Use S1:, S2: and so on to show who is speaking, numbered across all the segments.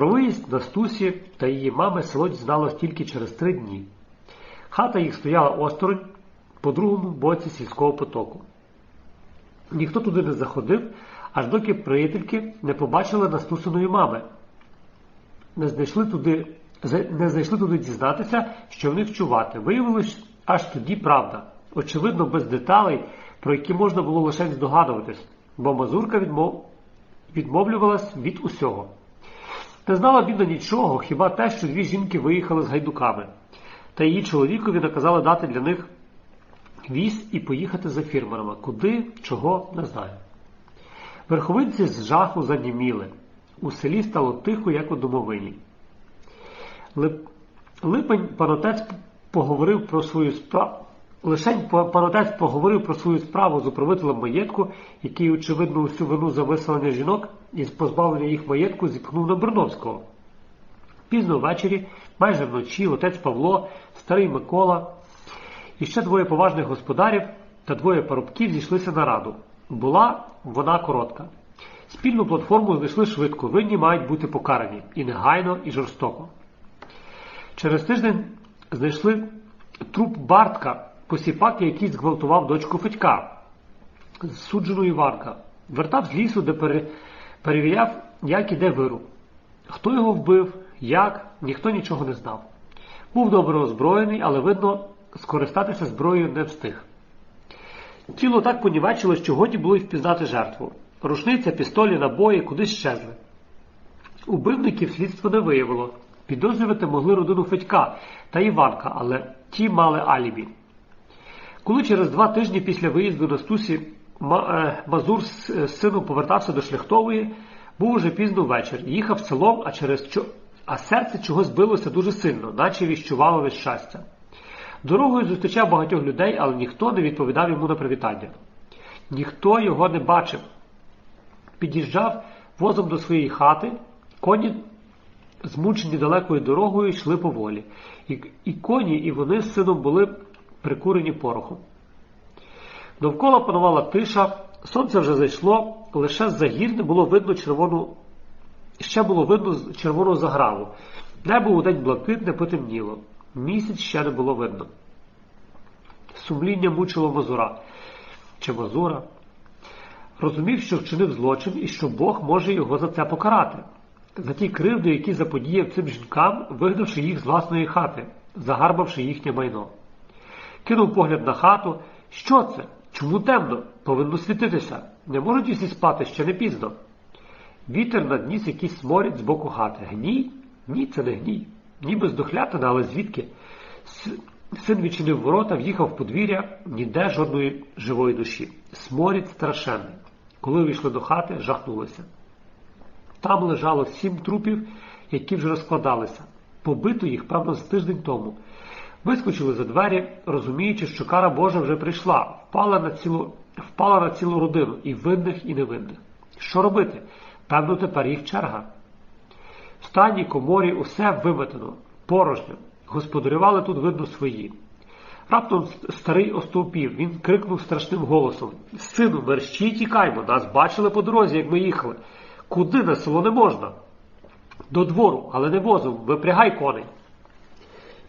S1: Про виїзд Настусі та її мами село дізналось тільки через три дні. Хата їх стояла осторонь по другому боці сільського потоку. Ніхто туди не заходив, аж доки приятельки не побачили Настусиної мами. Не знайшли туди, не знайшли туди дізнатися, що в них чувати. Виявилось аж тоді правда. Очевидно, без деталей, про які можна було лише здогадуватись, бо Мазурка відмов... відмовлювалась від усього. Не знала бідна нічого, хіба те, що дві жінки виїхали з гайдуками, та її чоловікові наказали дати для них віз і поїхати за фірмерами. Куди, чого, не знаю. Верховинці з жаху заніміли. У селі стало тихо, як у домовині. Лип... Липень панотець поговорив про свою справу. Лишень панотець поговорив про свою справу з управителем маєтку, який, очевидно, усю вину за виселення жінок із позбавлення їх маєтку зіпхнув на Берновського. Пізно ввечері, майже вночі, отець Павло, старий Микола і ще двоє поважних господарів та двоє парубків зійшлися на раду. Була вона коротка. Спільну платформу знайшли швидко, винні мають бути покарані і негайно, і жорстоко. Через тиждень знайшли труп Бартка, посіпаки, який зґвалтував дочку Федька, суджену Іванка. Вертав з лісу, де пере... перевіряв, як іде вируб. Хто його вбив, як, ніхто нічого не знав. Був добре озброєний, але, видно, скористатися зброєю не встиг. Тіло так понівечило, що годі було й впізнати жертву. Рушниця, пістолі, набої кудись щезли. Убивників слідство не виявило. Підозрювати могли родину Федька та Іванка, але ті мали алібі. Коли через два тижні після виїзду на Стусі Мазур з сином повертався до Шляхтової, був уже пізно ввечір. Їхав селом, а через чо... а серце чогось билося дуже сильно, наче віщувало від щастя. Дорогою зустрічав багатьох людей, але ніхто не відповідав йому на привітання. Ніхто його не бачив. Під'їжджав возом до своєї хати, коні, змучені далекою дорогою, йшли поволі. І, і коні, і вони з сином були прикурені порохом. Довкола панувала тиша, сонце вже зайшло, лише з-за гір було видно червону, ще було видно червону заграву. Небо у день блакитне потемніло. Місяць ще не було видно. Сумління мучило Мазура чи Мазура. Розумів, що вчинив злочин і що Бог може його за це покарати, за ті кривди, які заподіяв цим жінкам, вигнавши їх з власної хати, загарбавши їхнє майно. Кинув погляд на хату. Що це? Чому темно? Повинно світитися. Не можуть усі спати ще не пізно. Вітер надніс якийсь сморід з боку хати. Гній? Ні, це не гній. Ніби здохлятина, але звідки? Син відчинив ворота, в'їхав в подвір'я, ніде жодної живої душі. Сморід страшенний. Коли вийшли до хати, жахнулися. Там лежало сім трупів, які вже розкладалися. Побито їх, правда, з тиждень тому. Вискочили за двері, розуміючи, що кара Божа вже прийшла, впала на цілу впала на цілу родину і винних, і невинних. Що робити? Певно, тепер їх черга. В стані коморі усе виметено, порожньо. Господарювали тут, видно, свої. Раптом старий остовпів, він крикнув страшним голосом Сину, мерщій тікаймо, нас бачили по дорозі, як ми їхали. Куди на село не можна? До двору, але не возом, випрягай коней.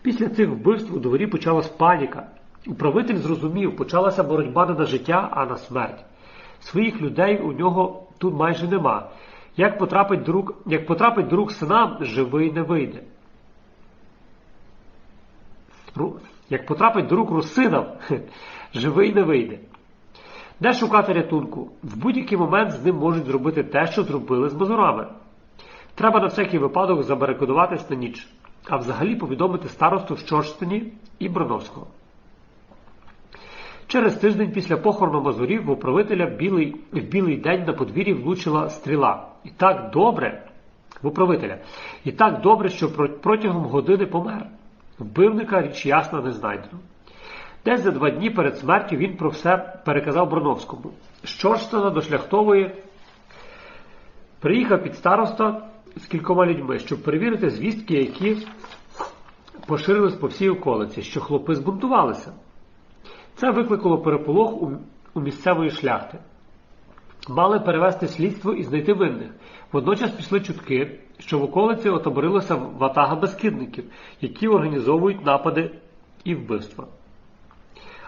S1: Після цих вбивств у дворі почалась паніка. Управитель зрозумів, почалася боротьба не на життя, а на смерть. Своїх людей у нього тут майже нема. Як потрапить до рук, як потрапить до рук синам, живий не вийде. Як потрапить до рук русинам, живий не вийде. Де шукати рятунку? В будь-який момент з ним можуть зробити те, що зробили з мазурами. Треба на всякий випадок забарикадуватись на ніч, а взагалі повідомити старосту в Щорштині і Броновського. Через тиждень після похорону мазурів в управителя білий, в білий день на подвір'ї влучила стріла. І так добре, в управителя, і так добре, що протягом години помер. Вбивника річ ясна не знайдено. Десь за два дні перед смертю він про все переказав Броновському. З Чорстона до Шляхтової приїхав під староста з кількома людьми, щоб перевірити звістки, які поширились по всій околиці, що хлопи збунтувалися. Це викликало переполох у, у місцевої шляхти. мали перевести слідство і знайти винних. Водночас пішли чутки, що в околиці отоборилася ватага безкидників, які організовують напади і вбивства.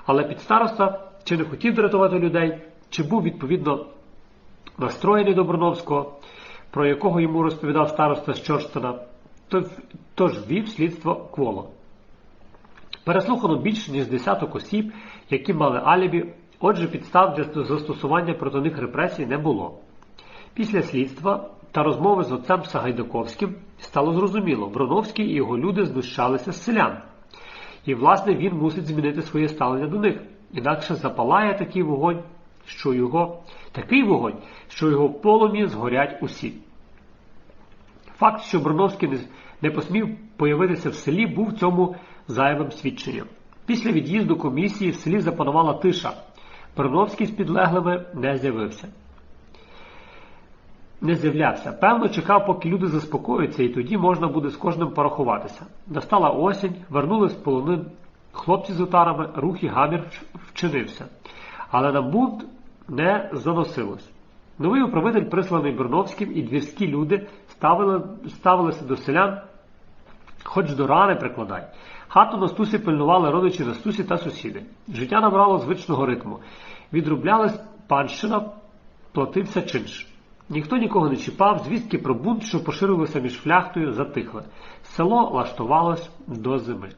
S1: Але підстароста чи не хотів дратувати людей, чи був відповідно настроєний до Броновського, про якого йому розповідав староста з Чорстона, тож вів слідство кволо. Переслухано більше ніж десяток осіб, які мали алібі, отже, підстав для застосування проти них репресій не було. Після слідства та розмови з отцем Сагайдаковським стало зрозуміло, Броновський і його люди знущалися з селян. І, власне, він мусить змінити своє ставлення до них, інакше запалає такий вогонь, що його, такий вогонь, що його полум'ї згорять усі. Факт, що Броновський не, посмів появитися в селі, був цьому зайвим свідченням. Після від'їзду комісії в селі запанувала тиша. Броновський з підлеглими не з'явився. Не з'являвся. Певно, чекав, поки люди заспокоються, і тоді можна буде з кожним порахуватися. Настала осінь, вернули з полонин хлопці з отарами, рух і гамір вчинився. Але на бунт не заносилось. Новий управитель, присланий Броновським, і двірські люди ставили, ставилися до селян, хоч до рани прикладай. Хату на стусі пильнували родичі Настусі та сусіди. Життя набрало звичного ритму. Відрублялась панщина, платився чинш. Ніхто нікого не чіпав, звістки про бунт, що поширилися між фляхтою, затихли. Село лаштувалось до зими.